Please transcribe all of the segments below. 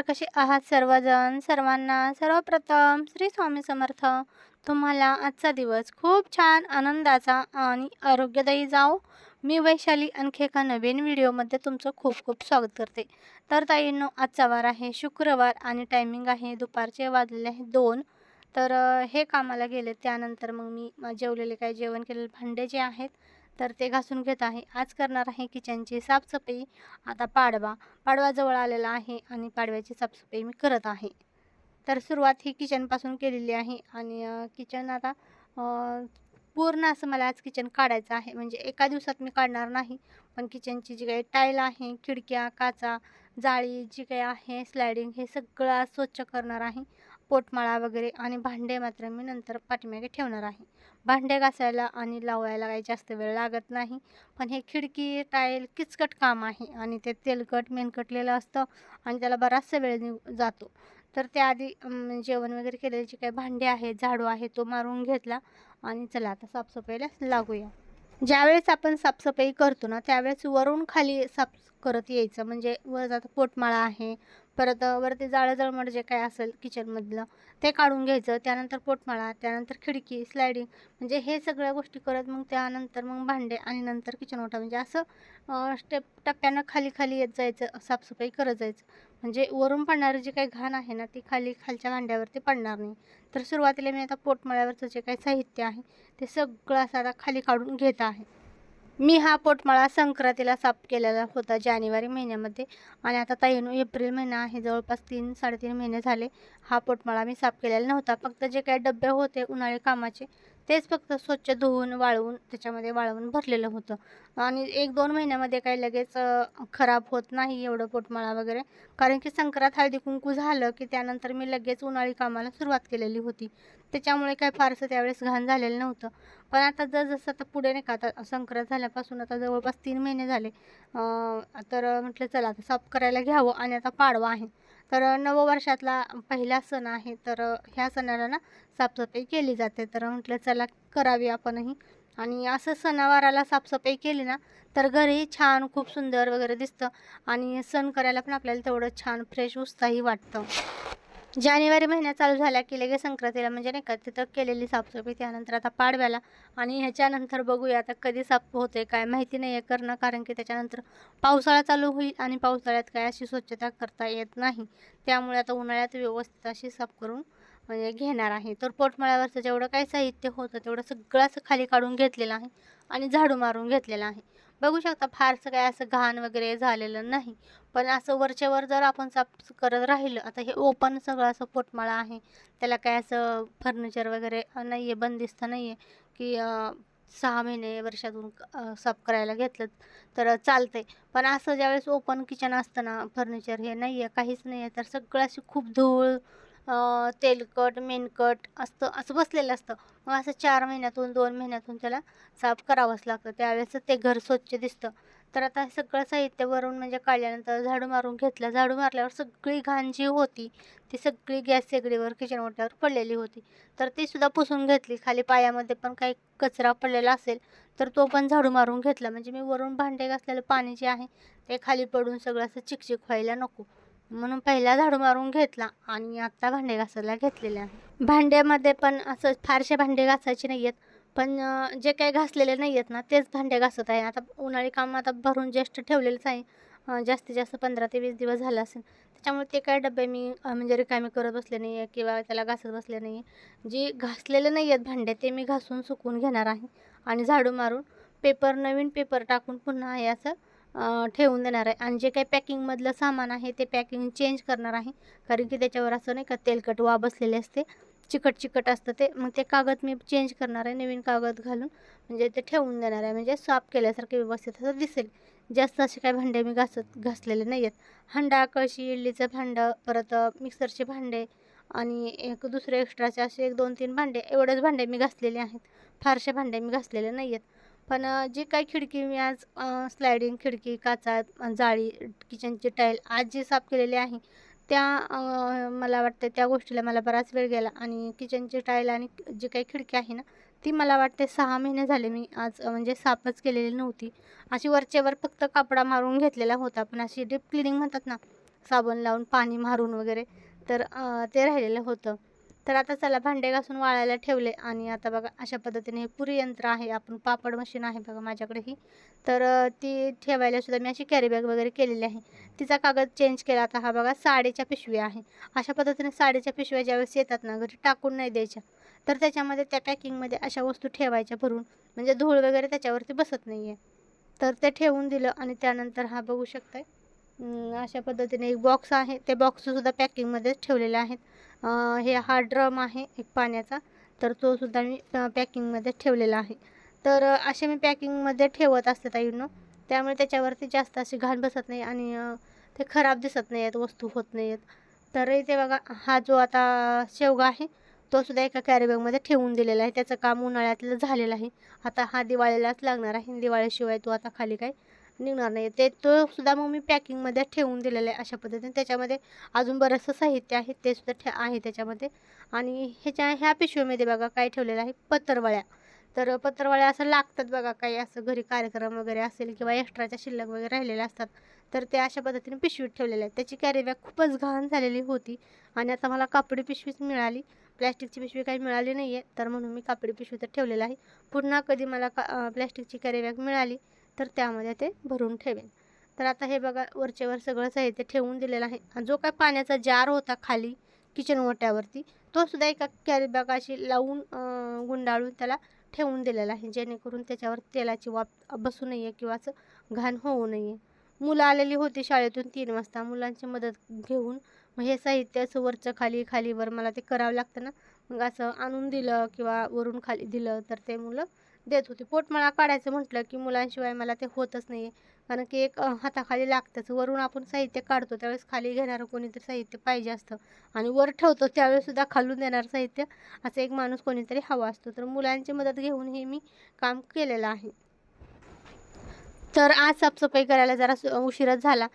नमस्कार कसे आहात सर्वजण? सर्वांना सर्वप्रथम श्री स्वामी समर्थ. तुम्हाला आजचा दिवस खूप छान आनंदाचा आणि आरोग्यदायी जाओ मी वैशाली आणखी एका नवीन व्हिडिओमध्ये तुमचं खूप खूप स्वागत करते. तर ताईंनो आजचा वार आहे शुक्रवार आणि टायमिंग आहे दुपारचे वाजलेले आहे दोन. तर हे कामाला गेले त्यानंतर मग मी जेवलेले काय जेवण केलेले भांडे जे आहेत तर ते घासून घेत आहे. आज करणार आहे किचनची साफसफाई. आता पाडवा. पाडवा जवळ आलेला आहे आणि पाडव्याची साफसफाई मी करत आहे. तर सुरुवात ही किचनपासून केलेली आहे आणि किचन आता पूर्ण असं मला आज किचन काढायचं आहे. म्हणजे एका दिवसात मी काढणार नाही पण किचनची जी काही टाईल आहे खिडक्या काचा जाळी जी काही आहे स्लायडिंग हे सगळं स्वच्छ करणार आहे. पोटमाळा वगैरे आणि भांडे मात्र मी नंतर पाठीमागे ठेवणार आहे. भांडे घासायला आणि लावायला काही जास्त वेळ लागत नाही. पण हे खिडकी टाईल किचकट काम आहे आणि ते तेलकट मेनकटलेलं असतं आणि त्याला बराचसा वेळ जातो. तर त्याआधी जेवण वगैरे केलेले जे काही भांडे आहेत झाडू आहे तो मारून घेतला आणि चला आता साफसफाईला लागूया. ज्यावेळेस आपण साफसफाई करतो ना त्यावेळेस वरून खाली साफ करत यायचं. म्हणजे वर आता पोटमाळा आहे परत वरती जाळं जळमट म्हणजे जे काय असेल किचनमधलं ते काढून घ्यायचं. त्यानंतर पोटमाळा त्यानंतर खिडकी स्लायडिंग म्हणजे हे सगळ्या गोष्टी करत मग त्यानंतर मग भांडे आणि नंतर किचन ओटा म्हणजे असं स्टेप टप्प्यानं खाली खाली येत जायचं साफसफाई करत जायचं. म्हणजे वरून पडणारी जी काही घाण आहे ना ती खाली खालच्या भांड्यावरती पडणार नाही. तर सुरुवातीला मी आता पोटमाळ्यावरचं जे काही साहित्य आहे ते सगळं असं आता खाली काढून घेत आहे. मी हा पोटमाळा संक्रांतीला साफ केलेला होता जानेवारी महिन्यामध्ये आणि आता ताईन एप्रिल महिना आहे जवळपास तीन साडेतीन महिने झाले. हा पोटमाळा मी साफ केलेला नव्हता. फक्त जे काही डबे होते उन्हाळी कामाचे तेच फक्त स्वच्छ धुवून वाळवून त्याच्यामध्ये वाळवून भरलेलं होतं. आणि एक दोन महिन्यामध्ये काही लगेच खराब होत नाही एवढं पोटमाळा वगैरे. कारण की संक्रांत हळदी कुंकू झालं की त्यानंतर मी लगेच उन्हाळी कामाला सुरुवात केलेली होती. त्याच्यामुळे काही फारसं त्यावेळेस घाण झालेलं नव्हतं. पण आता जसं आता पुढे नाही का आता संक्रांत झाल्यापासून आता जवळपास तीन महिने झाले. तर म्हटलं चला आता साफ करायला घ्यावं आणि आता पाडवा आहे. तर नववर्षातला पहिला सण आहे तर ह्या सणाला ना साफसफाई केली जाते. तर म्हटलं चला करावी आपणही. आणि असं सणावाराला साफसफाई केली ना तर घरही छान खूप सुंदर वगैरे दिसतं. आणि सण करायला पण आपल्याला तेवढं छान फ्रेश उत्साही वाटतं. जानेवारी महिना चालू झाला की लगेच संक्रांतीला म्हणजे नाही का तिथं केलेली साफसफाई त्यानंतर आता पाडव्याला. आणि ह्याच्यानंतर बघूया आता कधी साफ होते काय माहिती नाही आहे करणं कारण की त्याच्यानंतर पावसाळा चालू होईल आणि पावसाळ्यात काय अशी स्वच्छता करता येत नाही. त्यामुळे आता उन्हाळ्यात व्यवस्थित अशी साफ करून म्हणजे घेणार आहे. तर पोटमाळ्यावरचं जेवढं काही साहित्य होतं तेवढं सगळं असं खाली काढून घेतलेलं आहे आणि झाडू मारून घेतलेलं आहे. बघू शकता फारसं काय असं घाण वगैरे झालेलं नाही. पण असं वरच्या वर जर आपण साफ करत राहिलं आता हे ओपन सगळं असं पोटमाळा आहे. त्याला काय असं फर्निचर वगैरे नाही आहे बंदिस्त नाही आहे की सहा महिने वर्षातून साफ करायला घेतलं तर चालतंय. पण असं ज्यावेळेस ओपन किचन असतं ना फर्निचर हे नाही आहे काहीच नाही आहे तर सगळं अशी खूप धूळ तेलकट मेनकट असतं असं बसलेलं असतं. मग असं चार महिन्यातून दोन महिन्यातून त्याला साफ करावंच लागतं. त्यावेळेस ते घर स्वच्छ दिसतं. तर आता सगळं साहित्य वरून म्हणजे काढल्यानंतर झाडू मारून घेतलं. झाडू मारल्यावर सगळी घाण जी होती ती सगळी गॅस शेगडीवर किचन ओट्यावर पडलेली होती. तर ती सुद्धा पुसून घेतली. खाली पायामध्ये पण काही कचरा पडलेला असेल तर तो पण झाडू मारून घेतला. म्हणजे मी वरून भांडे घासलेलं पाणी जे आहे ते खाली पडून सगळं असं चिकचिक व्हायला नको. म्हणून पहिला झाडू मारून घेतला आणि आत्ता भांडे घासायला घेतलेले आहे. भांड्यामध्ये पण असं फारसे भांडे घासायचे नाही आहेत पण जे काही घासलेले नाही आहेत ना तेच भांडे घासत आहे. आता उन्हाळी काम आता भरून जास्त ठेवलेलंच आहे. जास्तीत जास्त पंधरा ते वीस दिवस झाला असेल. त्याच्यामुळे ते काय डबे मी म्हणजे रिकामी करत बसले नाही आहे किंवा त्याला घासत बसले नाही आहे जे घासलेले नाही आहेत भांडे ते मी घासून सुकवून घेणार आहे आणि झाडू मारून पेपर नवीन पेपर टाकून पुन्हा हे असं ठेवून देणार आहे. आणि जे काही पॅकिंगमधलं सामान आहे ते पॅकिंग चेंज करणार आहे. कारण की त्याच्यावर असं नाही का तेलकट वा बसलेले असते. चिकट चिकट असतं ते. मग ते कागद मी चेंज करणार आहे नवीन कागद घालून. म्हणजे ते ठेवून देणार आहे. म्हणजे साफ केल्यासारखे व्यवस्थित असं दिसेल. जास्त असे काही भांडे मी घासत घासलेले नाही आहेत हंडा कळशी इडलीचं भांडं परत मिक्सरचे भांडे आणि एक दुसरे एक्स्ट्राचे असे एक दोन तीन भांडे. एवढेच भांडे मी घासलेले आहेत. फारसे भांडे मी घासलेले नाही आहेत पण जे काही खिडकी मी आज स्लायडिंग खिडकी काचा जाळी किचनची टाईल आज जी साफ केलेली आहे त्या मला वाटते त्या गोष्टीला मला बराच वेळ गेला. आणि किचनची टाईल आणि जी काही खिडकी आहे ना ती मला वाटते सहा महिने झाले मी आज म्हणजे साफच केलेली नव्हती. अशी वरचेवर फक्त कापडा मारून घेतलेला होता. पण अशी डीप क्लिनिंग म्हणतात ना साबण लावून पाणी मारून वगैरे तर ते राहिलेलं होतं. तर आता चला भांडे घासून वाळायला ठेवले आणि आता बघा अशा पद्धतीने हे पुरी यंत्र आहे आपण पापड मशीन आहे बघा माझ्याकडे ही तर ती ठेवायला सुद्धा मी अशी कॅरी बॅग वगैरे केलेली आहे. तिचा कागद चेंज केला आता हा बघा साडीच्या पिशव्या आहे. अशा पद्धतीने साडीच्या पिशव्या ज्यावेळेस येतात ना घरी टाकून नाही द्यायच्या. तर त्याच्यामध्ये त्या पॅकिंगमध्ये अशा वस्तू ठेवायच्या भरून. म्हणजे धूळ वगैरे त्याच्यावरती बसत नाही आहे तर ते ठेवून दिलं आणि त्यानंतर हा बघू शकताय. अशा पद्धतीने एक बॉक्स आहे. ते बॉक्ससुद्धा पॅकिंगमध्येच ठेवलेले आहेत. हे हा ड्रम आहे एक पाण्याचा. तर तो सुद्धा मी पॅकिंगमध्ये ठेवलेला आहे. तर असे मी पॅकिंगमध्ये ठेवत असते ताईंनो. त्यामुळे त्याच्यावरती जास्त अशी घाण बसत नाही आणि ते खराब दिसत नाही आहेत वस्तू होत नाही आहेत. तर इथे बघा हा जो आता शेवगा आहे तो सुद्धा एका कॅरीबॅगमध्ये ठेवून दिलेला आहे. त्याचं काम उन्हाळ्यातलं झालेलं आहे. आता हा दिवाळीलाच लागणार आहे. दिवाळीशिवाय तो आता खाली काय निघणार नाही. ते तो सुद्धा मग मी पॅकिंगमध्ये ठेवून दिलेला आहे अशा पद्धतीने. त्याच्यामध्ये अजून बरंचसं साहित्य आहे ते सुद्धा ठे आहे त्याच्यामध्ये. आणि ह्याच्या ह्या पिशवीमध्ये बघा काय ठेवलेलं आहे पत्रवळ्या. तर पत्रवळ्या असं लागतात बघा काही असं घरी कार्यक्रम वगैरे असेल किंवा एक्स्ट्राच्या शिल्लक वगैरे राहिलेल्या असतात तर ते अशा पद्धतीने पिशवीत ठेवलेल्या आहेत. त्याची कॅरीबॅग खूपच घाण झालेली होती आणि आता मला कापडी पिशवीच मिळाली. प्लॅस्टिकची पिशवी काही मिळाली नाही आहे तर म्हणून मी कापडी पिशवी तर ठेवलेलं आहे. पुन्हा कधी मला का प्लॅस्टिकची कॅरीबॅग मिळाली तर त्यामध्ये ते भरून ठेवेन. तर आता हे बघा वरचेवर सगळं साहित्य ठेवून दिलेलं आहे. आणि जो काय पाण्याचा जार होता खाली किचन ओट्यावरती तो सुद्धा एका कॅरी बॅगाशी लावून गुंडाळून त्याला ठेवून दिलेला आहे. जेणेकरून त्याच्यावर तेलाची वाफ बसू नये किंवा असं घाण होऊ नये. मुलं आलेली होती शाळेतून तीन वाजता. मुलांची मदत घेऊन मग हे साहित्य असं वरचं खाली खालीवर मला ते करावं लागतं ना. मग असं आणून दिलं किंवा वरून खाली दिलं तर ते मुलं देत होते. पोटमाळा काढायचं म्हटलं की मुलांशिवाय मला ते होतच नाही आहे कारण की एक हाताखाली लागतंच. वरून आपण साहित्य काढतो त्यावेळेस खाली घेणारं कोणीतरी साहित्य पाहिजे असतं. आणि वर ठेवतो त्यावेळेससुद्धा खालून देणारं साहित्य. असं एक माणूस कोणीतरी हवा असतो. तर मुलांची मदत घेऊन हे मी काम केलेलं आहे. तर आज साफसफाई करायला जरा उशीरच झाला.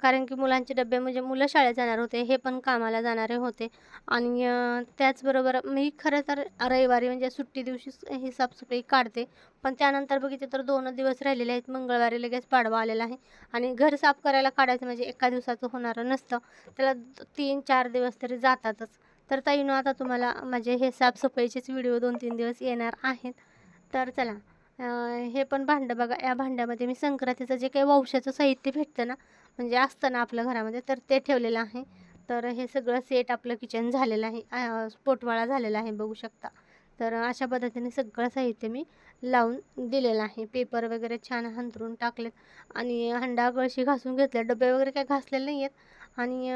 कारण की मुलांचे डबे म्हणजे मुलं शाळेत जाणार होते हे पण कामाला जाणारे होते. आणि त्याचबरोबर मी खरं तर रविवारी म्हणजे सुट्टी दिवशीच ही साफसफाई काढते. पण त्यानंतर बघितलं तर दोन दिवस राहिलेले आहेत. मंगळवारी लगेच पाडवा आलेला आहे. आणि घर साफ करायला काढायचं म्हणजे एका दिवसाचं होणारं नसतं. त्याला तीन चार दिवस तरी जातातच. तर ताईनं आता तुम्हाला माझे हे साफसफाईचेच व्हिडिओ दोन तीन दिवस येणार आहेत. तर चला हे पण भांडं बघा. या भांड्यामध्ये मी संक्रांतीचं जे काही वंशाचं साहित्य भेटतं ना म्हणजे असतं ना आपल्या घरामध्ये तर ते ठेवलेलं आहे. तर हे सगळं सेट आपलं किचन झालेलं आहे. पोटवाळा झालेला आहे बघू शकता. तर अशा पद्धतीने सगळं साहित्य मी लावून दिलेलं आहे. पेपर वगैरे छान हंतरून टाकलेत. आणि हंडा गळशी घासून घेतले डबे वगैरे काही घासलेले नाही आहेत आणि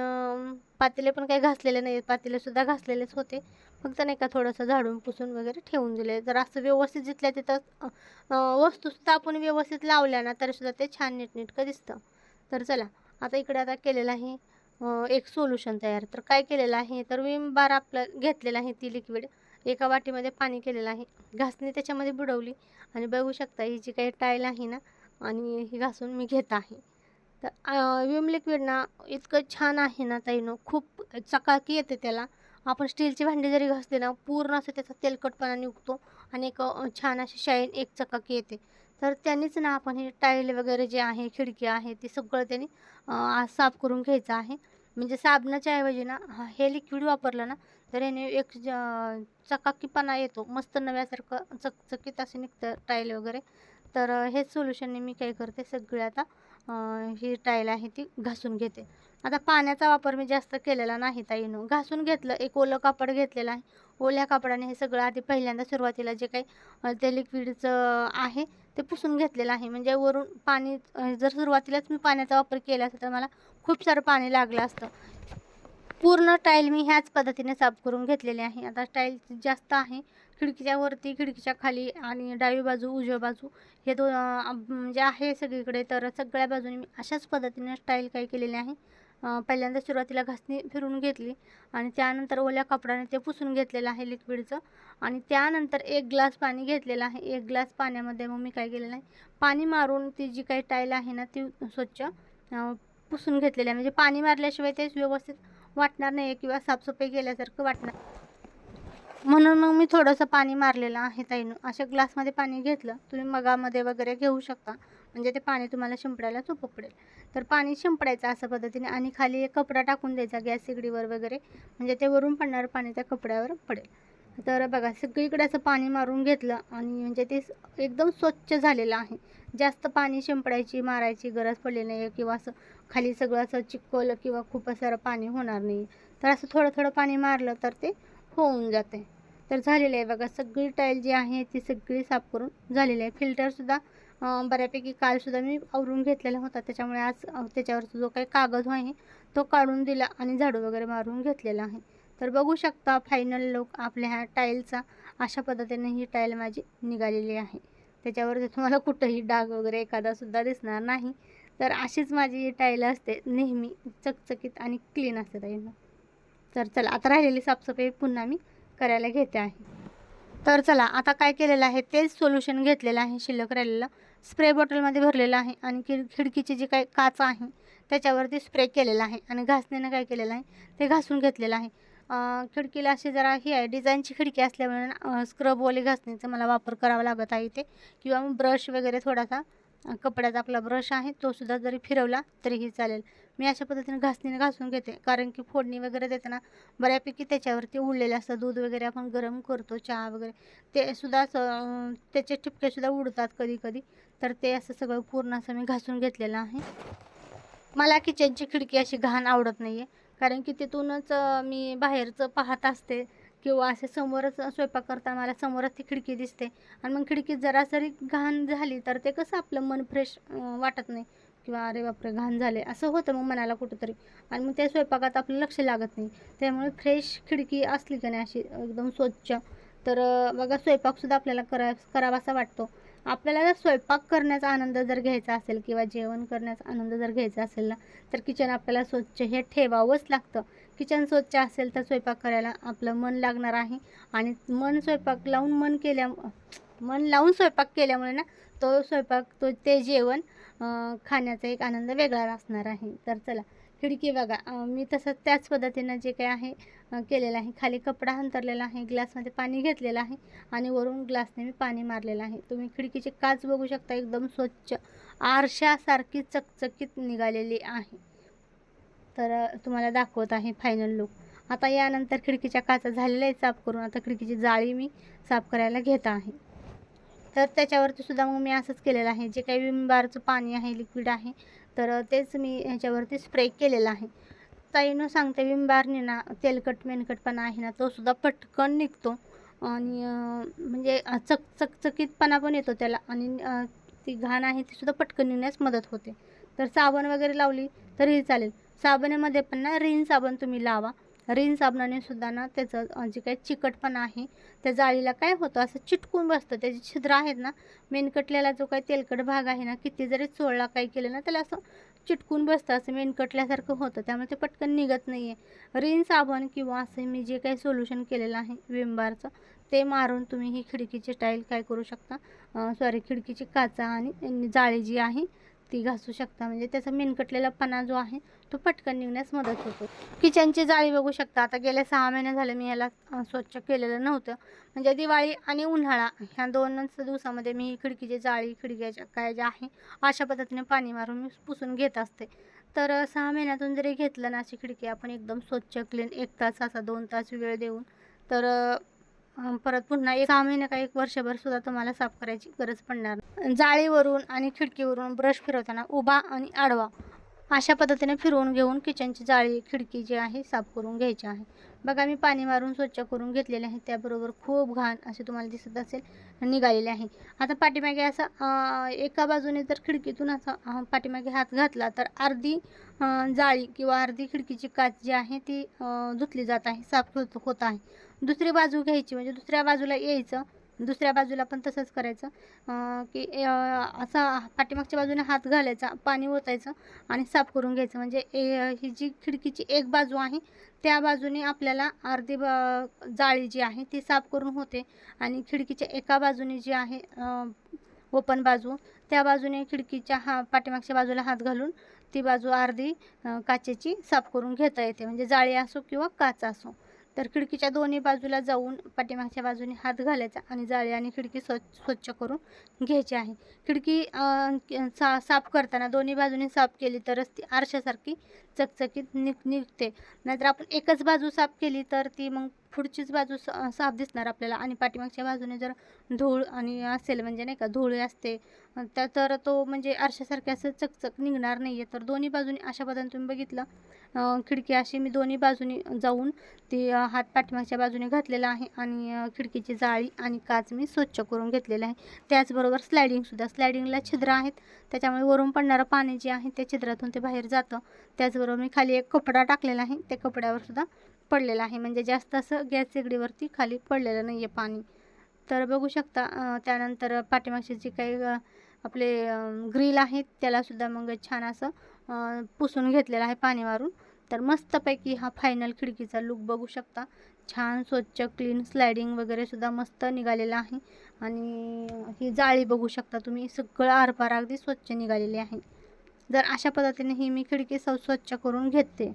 पातेले पण काही घासलेले नाही आहेत पातेलेसुद्धा घासलेलेच होते. फक्त नाही का थोडंसं झाडून पुसून वगैरे ठेवून दिले. जर असं व्यवस्थित जिथल्या तिथं वस्तूसुद्धा आपण व्यवस्थित लावल्या ना तरीसुद्धा ते छान नीटनेटकं दिसतं. तर चला आता इकडे आता केलेलं आहे एक सोल्युशन तयार. तर काय केलेलं आहे तर विम बार आपलं घेतलेलं आहे ती लिक्विड एका वाटीमध्ये पाणी केलेलं आहे. घासणी त्याच्यामध्ये बुडवली. आणि बघू शकता ही जी काही टाईल आहे ना आणि ही घासून मी घेत आहे. तर विम लिक्विड ना इतकं छान आहे ना ताईनो खूप चकाकी येते त्याला. आपण स्टीलची भांडी जरी घासली ना पूर्ण असं त्याचा तेलकटपणा निघतो. आणि एक छान अशी शाईन एक चकाकी येते. तर त्यांनीच ना आपण हे टाईल वगैरे जे आहे खिडकी आहे ते सगळं त्यांनी साफ करून घ्यायचं आहे. म्हणजे साबणाच्या ऐवजी ना हा- हे लिक्विड वापरलं ना तर याने एक ज- चकाकीपणा येतो. मस्त नव्यासारखं चकचकीत असे निघतं टाईल वगैरे. तर हे हेच सोल्युशनने मी काय करते सगळे आता ही टाईल आहे ती घासून घेते. आता पाण्याचा वापर मी जास्त केलेला नाही ताईनो घासून घेतलं एक ओलं कापड घेतलेलं आहे. ओल्या कापडाने हे सगळं आधी पहिल्यांदा सुरुवातीला जे काही ते लिक्विडचं आहे ते पुसून घेतलेलं आहे. म्हणजे वरून पाणी जर सुरुवातीलाच मी पाण्याचा वापर केला असता तर मला खूप सारं पाणी लागलं असतं. पूर्ण टाईल मी ह्याच पद्धतीने साफ करून घेतलेली आहे. आता टाईल जास्त आहे. खिडकीच्या वरती खिडकीच्या खाली आणि डावी बाजू उजव्या बाजू हे दोन म्हणजे आहे सगळीकडे. तर सगळ्या बाजूने मी अशाच पद्धतीने टाईल काय केलेली आहे. पहिल्यांदा सुरुवातीला घासणी फिरून घेतली आणि त्यानंतर ओल्या कपड्याने ते पुसून घेतलेलं आहे लिक्विडचं. आणि त्यानंतर एक ग्लास पाणी घेतलेलं आहे. एक ग्लास पाण्यामध्ये मग मी काय केलेलं आहे? पाणी मारून ती जी काही टाईल आहे ना ती स्वच्छ पुसून घेतलेली आहे. म्हणजे पाणी मारल्याशिवाय ते व्यवस्थित वाटणार नाही किंवा साफसफाई केल्यासारखं वाटणार. म्हणून मग मी थोडंसं पाणी मारलेलं आहे ताईनं. अशा ग्लासमध्ये पाणी घेतलं. तुम्ही मगामध्ये वगैरे घेऊ शकता. म्हणजे ते पाणी तुम्हाला शिंपडायला सोपं पडेल. तर पाणी शिंपडायचं अशा पद्धतीने आणि खाली एक कपडा टाकून द्यायचा गॅस शिगडीवर वगैरे. म्हणजे ते वरून पडणारं पाणी त्या कपड्यावर पडेल. तर बघा सगळीकडे असं पाणी मारून घेतलं आणि म्हणजे ते एकदम स्वच्छ झालेलं आहे. जास्त पाणी शिंपडायची मारायची गरज पडली नाही आहे किंवा असं खाली सगळं असं चिकवलं किंवा खूप सारं पाणी होणार नाही. तर असं थोडं थोडं पाणी मारलं तर ते होऊन जाते. तर झालेलं आहे बघा सगळी टाईल जी आहे ती सगळी साफ करून झालेली आहे. फिल्टरसुद्धा बऱ्यापैकी कालसुद्धा मी आवरून घेतलेला होता. त्याच्यामुळे आज त्याच्यावरचा जो काही कागद आहे तो काढून दिला आणि झाडू वगैरे मारून घेतलेला आहे. तर बघू शकता फायनल लुक आपल्या ह्या टाईलचा अशा पद्धतीने ही टाईल माझी निघालेली आहे. त्याच्यावर तुम्हाला कुठंही डाग वगैरे एखादासुद्धा दिसणार नाही. तर अशीच माझी ही टाईल असते नेहमी चकचकीत आणि क्लीन असते ताईंना तर चला आता राहिलेली साफसफाई पुन्हा मी करायला घेते आहे. तर चला आता काय केलेलं आहे तेच सोल्युशन घेतलेलं आहे शिल्लक राहिलेलं. स्प्रे बॉटलमध्ये भरलेलं आहे आणि खिड खिडकीची जी काही काच आहे त्याच्यावरती स्प्रे केलेला आहे आणि घासणीनं काय केलेलं आहे ते घासून घेतलेलं आहे. खिडकीला अशी जरा ही आहे डिझाईनची खिडकी असल्यामुळे स्क्रबवाली घासणीचा मला वापर करावा लागत आहे इथे. किंवा मग ब्रश वगैरे थोडासा कपड्यात कपड्याचा आपला ब्रश आहे तो सुद्धा जरी फिरवला तरीही चालेल. मी अशा पद्धतीने घासणीने घासून घेते. कारण की फोडणी वगैरे देताना बऱ्यापैकी त्याच्यावरती उडलेलं असतं. दूध वगैरे आपण गरम करतो चहा वगैरे. ते सुद्धा असं त्याचे ठिपकेसुद्धा उडतात कधी कधी तर ते असं सगळं पूर्ण असं मी घासून घेतलेलं आहे. मला किचनची खिडकी अशी घाण आवडत नाही आहे कारण की तिथूनच मी बाहेरचं पाहत असते किंवा असे समोरच स्वयंपाक करताना मला समोरच ती खिडकी दिसते. आणि मग खिडकीत जरा जरी घाण झाली तर ते कसं आपलं मन फ्रेश वाटत नाही. किंवा अरे बापरे घाण झाले. असं होतं मग मनाला कुठंतरी. आणि मग त्या स्वयंपाकात आपलं लक्ष लागत नाही. त्यामुळे फ्रेश खिडकी असली का नाही अशी एकदम स्वच्छ. तर बघा स्वयंपाकसुद्धा आपल्याला करा करावासा वाटतो. आपल्याला जर स्वयंपाक करण्याचा आनंद जर घ्यायचा असेल किंवा जेवण करण्याचा आनंद जर घ्यायचा असेल ना तर किचन आपल्याला स्वच्छ हे ठेवावंच लागतं. किचन स्वच्छ असेल तर स्वयंपाक करायला आपलं मन लागणार आहे. आणि मन स्वयंपाक लावून मन केल्या मन लावून स्वयंपाक केल्यामुळे ना तो स्वयंपाक तो ते जेवण खाण्याचा एक आनंद वेगळा असणार आहे. तर चला खिडकी बघा. मी तसं त्याच पद्धतीनं जे काही आहे केलेलं आहे. खाली कपडा अंतरलेला आहे ग्लासमध्ये पाणी घेतलेलं आहे आणि वरून ग्लासने मी पाणी मारलेलं आहे. तुम्ही खिडकीचे काच बघू शकता एकदम स्वच्छ आरशासारखी चकचकीत निघालेली आहे. तर तुम्हाला दाखवत आहे फायनल लुक आता यानंतर खिडकीच्या काचा झालेल्या आहे साफ करून. आता खिडकीची जाळी मी साफ करायला घेत आहे. तर त्याच्यावरती सुद्धा मग मी असंच केलेलं आहे. जे काही विम बारचं पाणी आहे लिक्विड आहे तर तेच मी ह्याच्यावरती स्प्रे केलेलं आहे. ताईनं सांगते विम बारने ना तेलकट मेनकटपणा आहे ना तो सुद्धा पटकन निघतो. आणि म्हणजे चकचकचकीतपणा चक चकचकीतपणा पण येतो त्याला. आणि ती घाण आहे ती सुद्धा पटकन निघण्यास मदत होते. तर साबण वगैरे लावली तरीही चालेल. साबणामध्ये पण ना रिन साबण तुम्ही लावा. रिन साबणाने सुद्धा ना त्याचं जे काही चिकटपणा आहे त्या जाळीला काय होतं असं चिटकून बसतं. त्याची छिद्र आहेत ना मेनकटलेला जो काही तेलकट भाग आहे ना किती जरी चोळला काही केलं ना त्याला असं चिटकून बसतं असं मेनकटल्यासारखं होतं. त्यामुळे ते पटकन निघत नाही आहे रिन साबण किंवा असं मी जे काही सोल्युशन केलेलं आहे विमबारचं ते मारून तुम्ही ही खिडकीची टाईल काय करू शकता सॉरी खिडकीची काचा आणि जाळी जी आहे ती घासू शकता. म्हणजे त्याचा मेनकटलेला पणा जो आहे तो पटकन निघण्यास मदत होतो. किचनची जाळी बघू शकता. आता गेले सहा महिने झाले मी याला स्वच्छ केलेलं नव्हतं. म्हणजे दिवाळी आणि उन्हाळा ह्या दोनच दिवसामध्ये मी खिडकीची जाळी खिडक्याच्या काय ज्या आहे अशा पद्धतीने पाणी मारून मी पुसून घेत असते. तर सहा महिन्यातून जरी घेतलं ना अशी खिडकी आपण एकदम स्वच्छ क्लीन एक तास असा दोन तास वेळ देऊन तर परत पुन्हा एक सहा महिने का एक वर्षभर सुद्धा तुम्हाला साफ करायची गरज पडणार जाळीवरून आणि खिडकीवरून ब्रश फिरवताना उभा आणि आडवा अशा पद्धतीने फिरवून घेऊन किचनची जाळी खिडकी जी आहे साफ करून घ्यायची आहे. बघा मी पाणी मारून स्वच्छ करून घेतलेले आहे. त्याबरोबर खूप घाण असे तुम्हाला दिसत असेल निघालेले आहे. आता पाठीमागे असं एका बाजूने जर खिडकीतून असं पाठीमागे हात घातला तर अर्धी जाळी किंवा अर्धी खिडकीची काच जी आहे ती धुतली जात आहे साफ होत आहे. दुसरी बाजू घ्यायची म्हणजे दुसऱ्या बाजूला यायचं दुसऱ्या बाजूला पण तसंच करायचं. की असा पाठीमागच्या बाजूने हात घालायचा पाणी ओतायचं आणि साफ करून घ्यायचं. म्हणजे ए ही जी खिडकीची एक बाजू आहे त्या बाजूने आपल्याला अर्धी ब जाळी जी आहे ती साफ करून होते. आणि खिडकीच्या एका बाजूने जी आहे ओपन बाजू त्या बाजूने खिडकीच्या हा पाठीमागच्या बाजूला हात घालून ती बाजू अर्धी काचेची साफ करून घेता येते. म्हणजे जाळी असो किंवा काच असो. तर खिडकीच्या दोन्ही बाजूला जाऊन पाठीमागच्या बाजूने हात घालायचा आणि जाळी आणि खिडकी स्वच्छ स्वच्छ करून घ्यायची आहे. खिडकी सा साफ करताना दोन्ही बाजूने साफ केली तरच ती आरशासारखी चकचकीत निघ निघते. नाहीतर आपण एकच बाजू साफ केली तर ती मग पुढचीच बाजू स- साफ दिसणार आपल्याला. आणि पाठीमागच्या बाजूने जर धूळ आणि असेल म्हणजे नाही का धूळ असते त्या तर तो म्हणजे आरशासारखे असं चकचक निघणार नाही आहे तर दोन्ही बाजूने अशा पद्धतीने तुम्ही बघितलं. खिडकी अशी मी दोन्ही बाजूनी जाऊन ती हात पाठीमागच्या बाजूने घातलेला आहे. आणि खिडकीची जाळी आणि काच मी स्वच्छ करून घेतलेलं आहे. त्याचबरोबर स्लायडिंगसुद्धा स्लायडिंगला छिद्र आहेत. त्याच्यामुळे वरून पडणारं पाणी जे आहे त्या छिद्रातून ते बाहेर जातं. त्याचबरोबर मी खाली एक कपडा टाकलेला आहे. त्या कपड्यावरसुद्धा पडलेलं आहे. म्हणजे जास्त असं गॅस शेगडीवरती खाली पडलेलं नाही आहे पाणी. तर बघू शकता त्यानंतर पाठीमागचे जे काही आपले ग्रिल आहेत त्यालासुद्धा मग छान असं पुसून घेतलेलं आहे पाणी मारून. तर मस्तपैकी हा फायनल खिडकीचा लुक बघू शकता. छान स्वच्छ क्लीन स्लायडिंग वगैरे सुद्धा मस्त निघालेलं आहे. आणि ही जाळी बघू शकता तुम्ही सगळं आरपार अगदी स्वच्छ निघालेली आहे. जर अशा पद्धतीने ही मी खिडकी सौ स्वच्छ करून घेते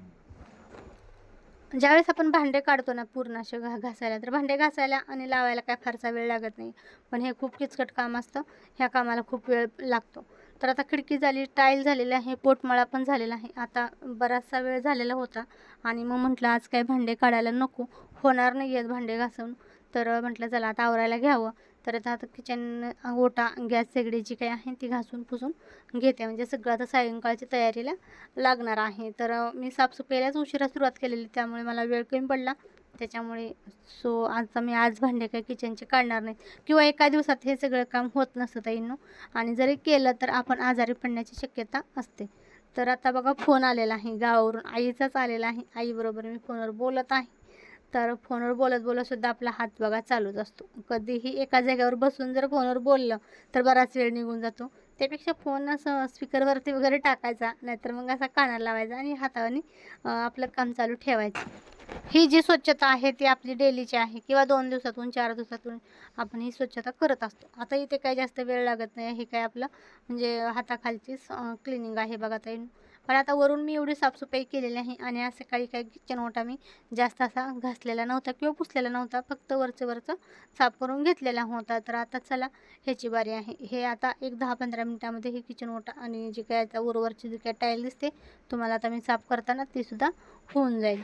ज्यावेळेस आपण भांडे काढतो ना पूर्ण असे घा घासायला तर भांडे घासायला आणि लावायला काय फारसा वेळ लागत नाही. पण हे खूप किचकट काम असतं. ह्या कामाला खूप वेळ लागतो. तर आता खिडकी झाली टाईल झालेली आहे पोटमाळा पण झालेला आहे. आता बराचसा वेळ झालेला होता आणि मग म्हटलं आज काय भांडे काढायला नको. होणार नाही आहेत भांडे घासून. तर म्हटलं चला आता आवरायला घ्यावं. तर आता आता किचन ओटा गॅस शेगडी जी काही आहे ती घासून पुसून घेते. म्हणजे सगळं आता सायंकाळच्या तयारीला लागणार आहे. तर मी साफसफाईलाच उशिरा सुरुवात केलेली त्यामुळे मला वेळ कमी पडला. त्याच्यामुळे सो आता मी आज भांडे काही किचनचे काढणार नाही. किंवा एका दिवसात हे सगळं काम होत नसतं ताईंनो. आणि जरी केलं तर आपण आजारी पडण्याची शक्यता असते. तर आता बघा फोन आलेला आहे गावावरून. आईचाच आलेला आहे. आईबरोबर मी फोनवर बोलत आहे. तर फोनवर बोलत बोलत सुद्धा आपला हात बघा चालूच असतो. कधीही एका जागेवर बसून जर फोनवर बोललं तर बराच वेळ निघून जातो. त्यापेक्षा फोन असं स्पीकरवरती वगैरे टाकायचा नाहीतर मग असा कानाला लावायचा आणि हाताने आपलं काम चालू ठेवायचं. ही जी स्वच्छता आहे ती आपली डेलीची आहे किंवा दोन दिवसातून चार दिवसातून आपण ही स्वच्छता करत असतो. आता इथे काही जास्त वेळ लागत नाही हे काय आपलं म्हणजे हाताखालची क्लिनिंग आहे बघा ताई. पण आता वरून मी एवढी साफसफाई केलेली आहे आणि आज सकाळी काही किचन ओटा मी जास्त असा घासलेला नव्हता किंवा पुसलेला नव्हता फक्त वरचं वरचं साफ करून घेतलेला होता. तर आता चला ह्याची बारी आहे. हे आता एक दहा पंधरा मिनटामध्ये हे किचन ओटा आणि जे काय आता उरवरची जी काय टाईल दिसते तुम्हाला आता मी साफ करताना तीसुद्धा होऊन जाईल.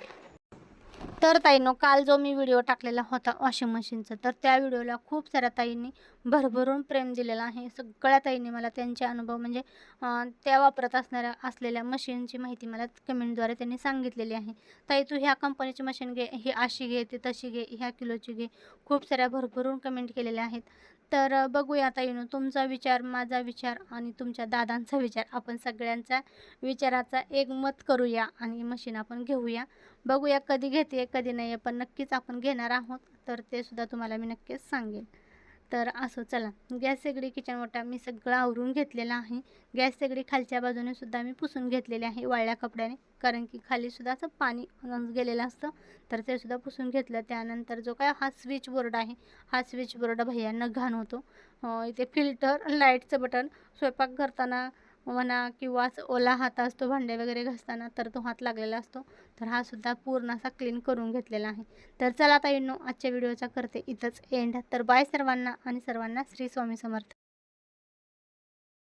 तर ताईनो काल जो मी व्हिडिओ टाकलेला होता वॉशिंग मशीनचा तर त्या व्हिडिओला खूप साऱ्या ताईंनी भरभरून प्रेम दिलेला आहे. सगळ्या ताईंनी मला त्यांचे अनुभव म्हणजे त्या वापरत असणाऱ्या असलेल्या मशीनची माहिती मला कमेंटद्वारे त्यांनी सांगितलेली आहे. ताई तू ह्या कंपनीची मशीन घे ही अशी घे ती तशी घे ह्या किलोची घे. खूप साऱ्या भरभरून कमेंट केलेल्या आहेत. तर बघूया आता येणू तुमचा विचार माझा विचार आणि तुमच्या दादांचा विचार. आपण सगळ्यांचा विचाराचा एक मत करूया आणि मशीन आपण घेऊया. बघूया कधी घेते कधी नाही पण नक्कीच आपण घेणार आहोत. तर ते सुद्धा तुम्हाला मी नक्कीच सांगेन. तर असं चला. गॅस शेगडी किचन ओटा मी सगळं आवरून घेतलेला आहे. गॅस शेगडी खालच्या बाजूने सुद्धा मी पुसून घेतलेली आहे वाळल्या कपड्याने. कारण की खाली सुद्धा असं पाणी गेलेलं असतं. तर ते सुद्धा पुसून घेतलं. त्यानंतर जो काय हा स्विच बोर्ड आहे हा स्विच बोर्ड भैयांना घाण होतो. इथे फिल्टर लाईटचं बटन स्वयंपाक करताना म्हणा किंवा ओला हात असतो भांडे वगैरे घासताना तर तो हात लागलेला असतो. तर हा सुद्धा पूर्ण असा क्लीन करून घेतलेला आहे. तर चला आता येणो आजच्या व्हिडिओचा करते इथंच एंड तर बाय सर्वांना आणि सर्वांना श्री स्वामी समर्थ.